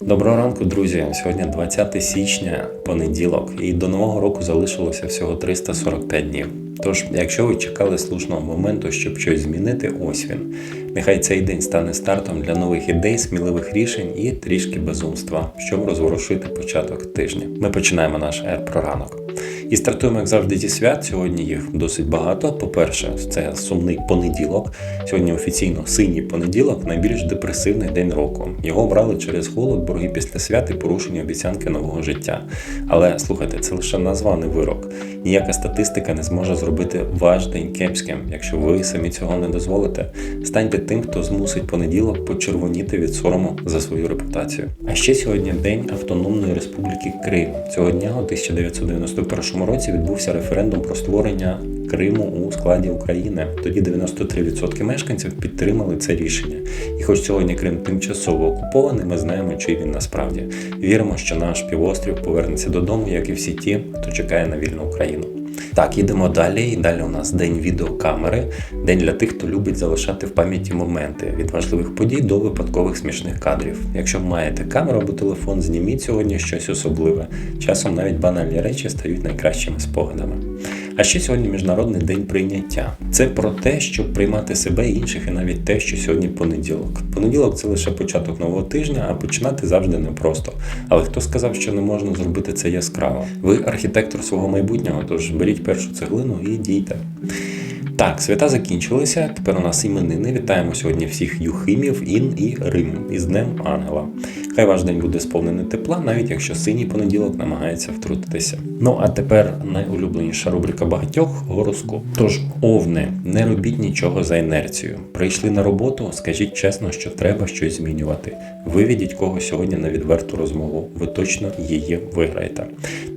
Доброго ранку, друзі. Сьогодні 20 січня, понеділок, і до нового року залишилося всього 345 днів. Тож, якщо ви чекали слушного моменту, щоб щось змінити, ось він. Нехай цей день стане стартом для нових ідей, сміливих рішень і трішки безумства, щоб розворушити початок тижня. Ми починаємо наш ер про ранок. І стартуємо, як завжди, зі свят. Сьогодні їх досить багато. По-перше, це сумний понеділок. Сьогодні офіційно синій понеділок, найбільш депресивний день року. Його обрали через голод, борги після свят і порушення обіцянки нового життя. Але слухайте, це лише названий вирок. Ніяка статистика не зможе зробити ваш день кепським. Якщо ви самі цього не дозволите, станьте тим, хто змусить понеділок почервоніти від сорому за свою репутацію. А ще сьогодні день Автономної Республіки Крим. Цього дня у 1991 році відбувся референдум про створення Криму у складі України. Тоді 93% мешканців підтримали це рішення. І хоч сьогодні Крим тимчасово окупований, ми знаємо, чий він насправді. Віримо, що наш півострів повернеться додому, як і всі ті, хто чекає на вільну Україну. Так, їдемо далі. І далі у нас день відеокамери, день для тих, хто любить залишати в пам'яті моменти від важливих подій до випадкових смішних кадрів. Якщо маєте камеру або телефон, зніміть сьогодні щось особливе. Часом навіть банальні речі стають найкращими спогадами. А ще сьогодні міжнародний день прийняття. Це про те, щоб приймати себе і інших, і навіть те, що сьогодні понеділок. Понеділок це лише початок нового тижня, а починати завжди непросто. Але хто сказав, що не можна зробити це яскраво? Ви архітектор свого майбутнього, тож беріть першу цеглину і дійте. Так, свята закінчилися. Тепер у нас іменини. Вітаємо сьогодні всіх Юхимів, Ін і Рим із Днем Ангела. Хай ваш день буде сповнений тепла, навіть якщо синій понеділок намагається втрутитися. Ну а тепер найулюбленіша рубрика багатьох гороскоп. Тож, овне, не робіть нічого за інерцією. Прийшли на роботу, скажіть чесно, що треба щось змінювати. Виведіть когось сьогодні на відверту розмову. Ви точно її виграєте.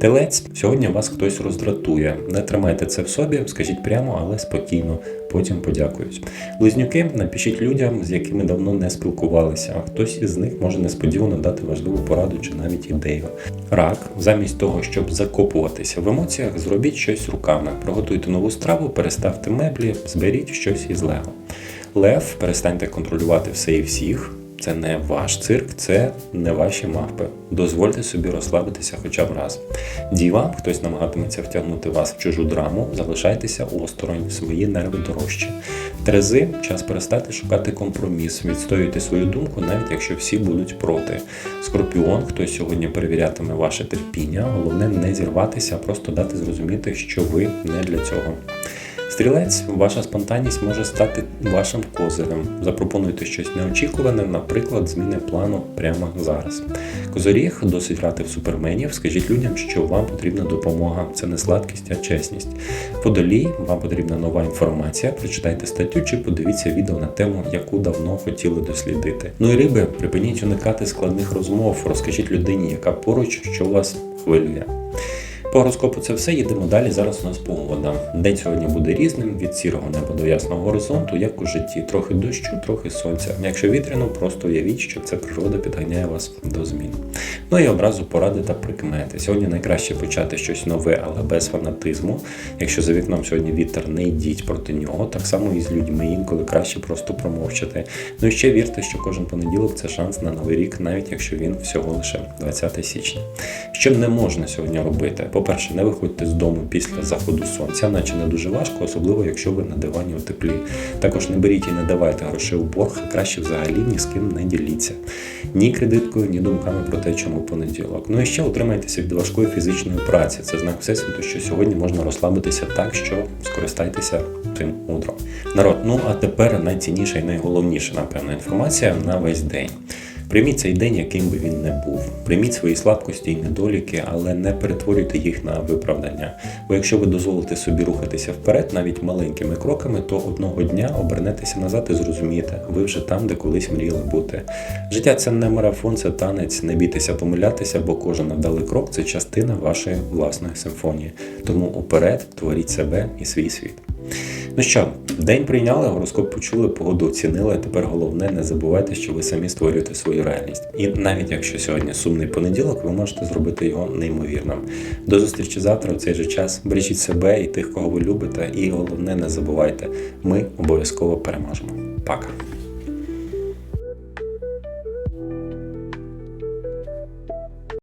Телець, сьогодні вас хтось роздратує. Не тримайте це в собі, скажіть прямо, але спокійно. Потім подякують. Близнюки, напишіть людям, з якими давно не спілкувалися, хтось із них може несподівано дати важливу пораду чи навіть ідею. Рак, замість того, щоб закопуватися в емоціях, зробіть щось руками. Приготуйте нову страву, переставте меблі, зберіть щось із лего. Лев, перестаньте контролювати все і всіх. Це не ваш цирк, це не ваші мавпи. Дозвольте собі розслабитися хоча б раз. Діва, хтось намагатиметься втягнути вас в чужу драму, залишайтеся осторонь, свої нерви дорожчі. Терези, час перестати шукати компроміс, відстоюйте свою думку, навіть якщо всі будуть проти. Скорпіон, хтось сьогодні перевірятиме ваше терпіння, головне не зірватися, а просто дати зрозуміти, що ви не для цього. Стрілець, ваша спонтанність може стати вашим козирем. Запропонуйте щось неочікуване, наприклад, зміни плану прямо зараз. Козоріг, досить грати в суперменів. Скажіть людям, що вам потрібна допомога. Це не сладкість, а чесність. Водолій, вам потрібна нова інформація. Прочитайте статтю чи подивіться відео на тему, яку давно хотіли дослідити. Ну і риби, припиніть уникати складних розмов. Розкажіть людині, яка поруч, що вас хвилює. По гороскопу це все. Їдемо далі. Зараз у нас погода. День сьогодні буде різним від сірого неба до ясного горизонту, як у житті. Трохи дощу, трохи сонця. Якщо вітряно, просто уявіть, що це природа підганяє вас до змін. Ну і одразу поради та прикмети. Сьогодні найкраще почати щось нове, але без фанатизму. Якщо за вікном сьогодні вітер, не йдіть проти нього. Так само і з людьми інколи краще просто промовчати. Ну і ще вірте, що кожен понеділок це шанс на новий рік, навіть якщо він всього лише 20 січня. Що не можна сьогодні робити? По-перше, не виходьте з дому після заходу сонця, наче не дуже важко, особливо якщо ви на дивані у теплі. Також не беріть і не давайте грошей у борг, а краще взагалі ні з ким не діліться. Ні кредиткою, ні думками про те, чому понеділок. Ну і ще утримайтеся від важкої фізичної праці. Це знак всесвіту, що сьогодні можна розслабитися так, що скористайтеся цим утром. Народ, ну а тепер найцінніша і найголовніша, напевно, інформація на весь день. Прийміть цей день, яким би він не був. Прийміть свої слабкості і недоліки, але не перетворюйте їх на виправдання. Бо якщо ви дозволите собі рухатися вперед, навіть маленькими кроками, то одного дня обернетеся назад і зрозумієте, ви вже там, де колись мріяли бути. Життя це не марафон, це танець. Не бійтеся помилятися, бо кожен невдалий крок це частина вашої власної симфонії. Тому уперед творіть себе і свій світ. Ну що, день прийняли, гороскоп почули, погоду оцінили. Тепер головне не забувайте, що ви самі створюєте свою реальність. І навіть якщо сьогодні сумний понеділок, ви можете зробити його неймовірним. До зустрічі завтра у цей же час. Бережіть себе і тих, кого ви любите. І головне, не забувайте, ми обов'язково переможемо. Пока.